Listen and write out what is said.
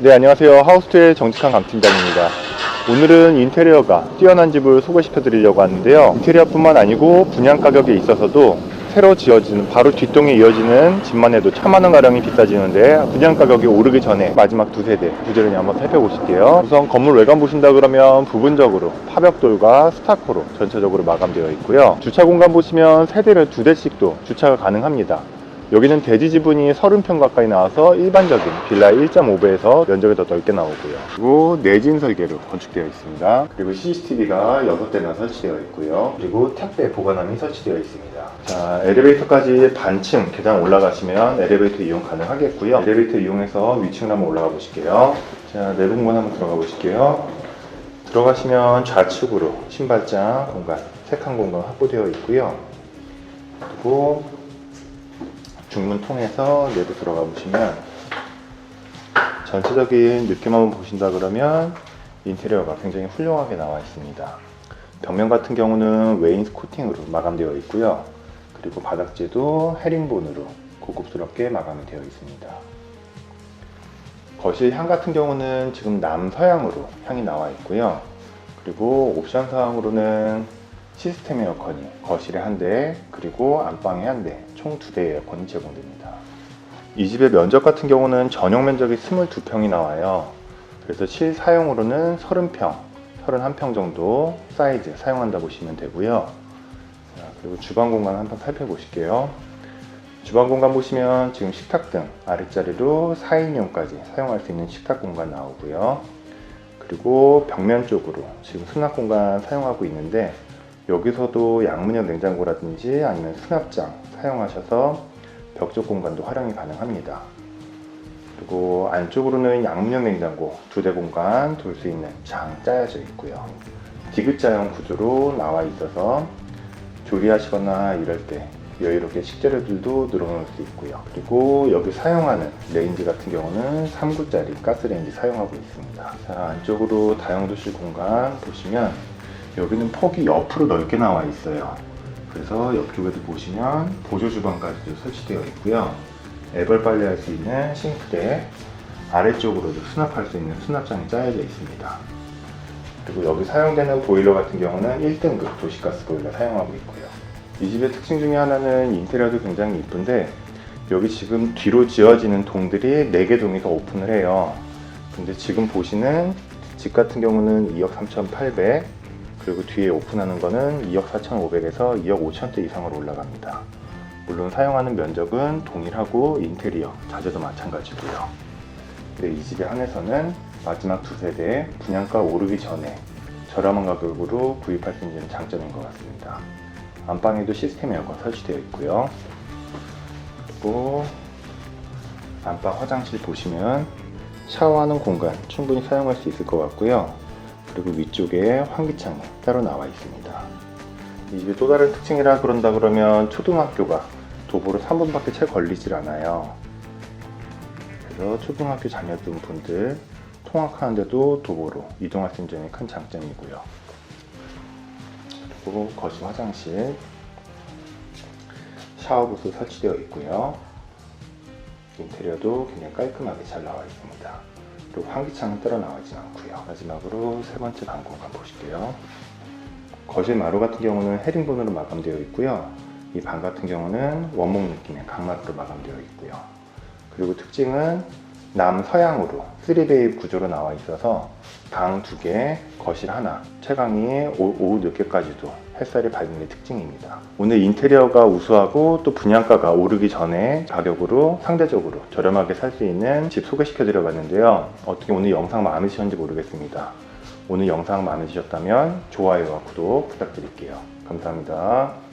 네, 안녕하세요. 하우스트의 정직한 강팀장입니다. 오늘은 인테리어가 뛰어난 집을 소개시켜 드리려고 하는데요. 인테리어뿐만 아니고 분양 가격에 있어서도 새로 지어지는 바로 뒷동에 이어지는 집만 해도 천만 원 가량이 비싸지는데 분양 가격이 오르기 전에 마지막 두 세대 부지런히 한번 살펴보실게요. 우선 건물 외관 보신다 그러면 부분적으로 파벽돌과 스타코로 전체적으로 마감되어 있고요. 주차 공간 보시면 세대를 두 대씩도 주차가 가능합니다. 여기는 대지 지분이 30평 가까이 나와서 일반적인 빌라 1.5배에서 면적이 더 넓게 나오고요. 그리고 내진 설계로 건축되어 있습니다. 그리고 CCTV가 6대나 설치되어 있고요. 그리고 택배 보관함이 설치되어 있습니다. 자, 엘리베이터까지 반층 계단 올라가시면 엘리베이터 이용 가능하겠고요. 엘리베이터 이용해서 위층으로 한번 올라가 보실게요. 자, 내부 공간 한번 들어가 보실게요. 들어가시면 좌측으로 신발장 공간, 세칸 공간 확보되어 있고요. 그리고 중문 통해서 내부 들어가 보시면 전체적인 느낌 한번 보신다 그러면 인테리어가 굉장히 훌륭하게 나와 있습니다. 벽면 같은 경우는 웨인스 코팅으로 마감되어 있고요. 그리고 바닥재도 헤링본으로 고급스럽게 마감이 되어 있습니다. 거실 향 같은 경우는 지금 남서향으로 향이 나와 있고요. 그리고 옵션 사항으로는 시스템 에어컨이 거실에 한 대, 그리고 안방에 한 대, 총 두 대의 에어컨이 제공됩니다. 이 집의 면적 같은 경우는 전용 면적이 22평이 나와요. 그래서 실사용으로는 30평, 31평 정도 사이즈 사용한다 보시면 되고요. 자, 그리고 주방 공간 한번 살펴보실게요. 주방 공간 보시면 지금 식탁 등 아랫자리로 4인용까지 사용할 수 있는 식탁 공간 나오고요. 그리고 벽면 쪽으로 지금 수납 공간 사용하고 있는데 여기서도 양문형 냉장고라든지 아니면 수납장 사용하셔서 벽쪽 공간도 활용이 가능합니다. 그리고 안쪽으로는 양문형 냉장고 두 대 공간 둘 수 있는 장 짜여져 있고요. 디귿자형 구조로 나와 있어서 조리하시거나 이럴 때 여유롭게 식재료들도 늘어놓을 수 있고요. 그리고 여기 사용하는 레인지 같은 경우는 3구짜리 가스레인지 사용하고 있습니다. 자, 안쪽으로 다용도실 공간 보시면 여기는 폭이 옆으로 넓게 나와 있어요. 그래서 옆쪽에도 보시면 보조 주방까지도 설치되어 있고요. 애벌 빨래할 수 있는 싱크대, 아래쪽으로도 수납할 수 있는 수납장이 짜여져 있습니다. 그리고 여기 사용되는 보일러 같은 경우는 1등급 도시가스 보일러 사용하고 있고요. 이 집의 특징 중에 하나는 인테리어도 굉장히 이쁜데 여기 지금 뒤로 지어지는 동들이 4개 동이 더 오픈을 해요. 근데 지금 보시는 집 같은 경우는 2억 3,800 그리고 뒤에 오픈하는 거는 2억 4,500에서 2억 5천대 이상으로 올라갑니다. 물론 사용하는 면적은 동일하고 인테리어, 자재도 마찬가지고요. 근데 이 집에 한해서는 마지막 두 세대 분양가 오르기 전에 저렴한 가격으로 구입할 수 있는 장점인 것 같습니다. 안방에도 시스템 에어컨 설치되어 있고요. 그리고 안방 화장실 보시면 샤워하는 공간 충분히 사용할 수 있을 것 같고요. 그리고 위쪽에 환기창이 따로 나와 있습니다. 이 집의 또 다른 특징이라 그런다 그러면 초등학교가 도보로 3분밖에 채 걸리질 않아요. 그래서 초등학교 자녀분 분들 통학하는데도 도보로 이동할 수 있는 점이 큰 장점이고요. 그리고 거실 화장실 샤워부스 설치되어 있고요. 인테리어도 굉장히 깔끔하게 잘 나와 있습니다. 그리고 환기창은 따로 나와있지 않고요. 마지막으로 세 번째 방 공간 보실게요. 거실 마루 같은 경우는 헤링본으로 마감되어 있고요. 이 방 같은 경우는 원목 느낌의 강마루로 마감되어 있고요. 그리고 특징은 남서향으로 3베이 구조로 나와 있어서 방 두 개, 거실 하나, 오- 오후 늦게까지도 햇살이 밝은 게 특징입니다. 오늘 인테리어가 우수하고 또 분양가가 오르기 전에 가격으로 상대적으로 저렴하게 살 수 있는 집 소개시켜 드려 봤는데요. 어떻게 오늘 영상 마음에 드셨는지 모르겠습니다. 오늘 영상 마음에 드셨다면 좋아요와 구독 부탁드릴게요. 감사합니다.